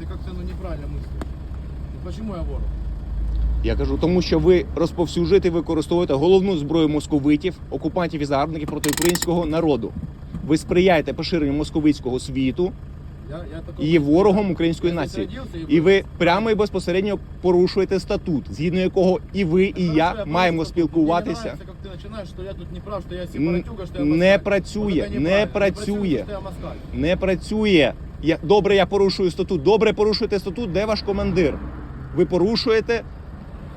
ты как-то ну, неправильно мыслишь. Ну, почему я ворог? Я кажу, тому що ви розповсюджуєте і використовуєте головну зброю московитів, окупантів і загарбників проти українського народу. Ви сприяєте поширенню московицького світу Я, я такого і є не ворогом знаю. української Я здесь нації. родился І ви прямо і безпосередньо порушуєте статут, згідно якого і ви, і Хорошо, я просто маємо тут- спілкуватися. Мне не нравится, как ты начинаешь, что я тут не прав, что я Н- сепаратюга, что я не москаль. працює, Вот это не неправильно. працює. что я москаль. Не працює. Я, добре, я порушую статут. Добре, порушуєте статут. Де ваш командир? Ви порушуєте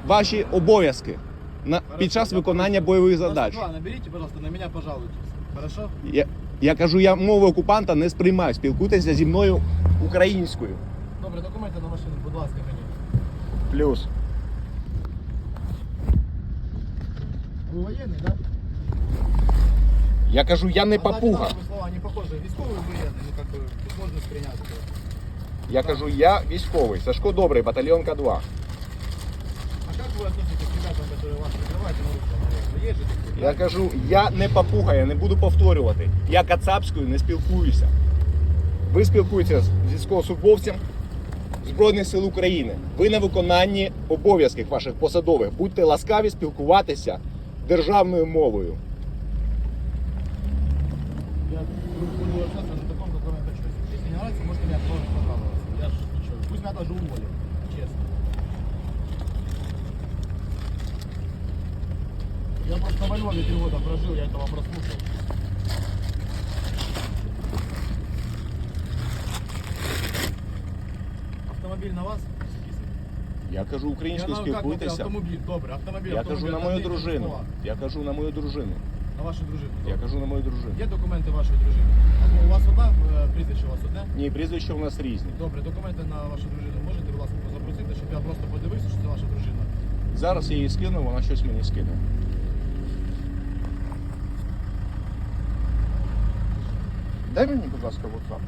ваші обов'язки на, під час виконання бойових задач. два, наберите, пожалуйста, на меня пожалуйтесь. Хорошо? Я, я кажу, я мови окупанта не сприймаю. Спілкуйтеся зі мною українською. Добре, документи на машину, будь ласка, мені. Плюс. Ви воєнний, так? Я кажу, я не А знаете, папуга. наши слова не похожи. Військовий воєнний, ну как бы сложно сприйняти. Я кажу, я військовий. Сашко добрий, батальйон К2. А как вы относитесь к ребятам, которые вас прикрывают на русском? наверное? Есть же такие, Я кажу, я не папуга, я не буду повторювати. Я кацапською не спілкуюся. Ви спілкуєтеся з військовослужбовцем Збройних сил України. Ви на виконанні обов'язків ваших посадових. Будьте ласкаві спілкуватися державною мовою. Я буду общаться на таком, каком я хочу. Если не нравится, можете меня тоже пожаловаться. Я ж ничего. Пусть меня даже уволят. Честно. Я просто во Львове три года прожил, я этого прослушал. Автомобиль на вас? Я кажу Я українською на- как вам спілкуйтеся. Автомобіль, добре, автомобіль. Я автомобіль, кажу на мою дружину. Я кажу на мою дружину. На вашу дружину. Я кажу на мою дружину. Є документи вашої дружини? Або у вас одна е, прізвище у вас одне? Ні, прізвища у нас різні. Добре, документи на вашу дружину можете, будь ласка, запросити, щоб я просто подивився, що це ваша дружина. Зараз я її скину, вона щось мені скине. Дай мені, будь ласка, WhatsApp.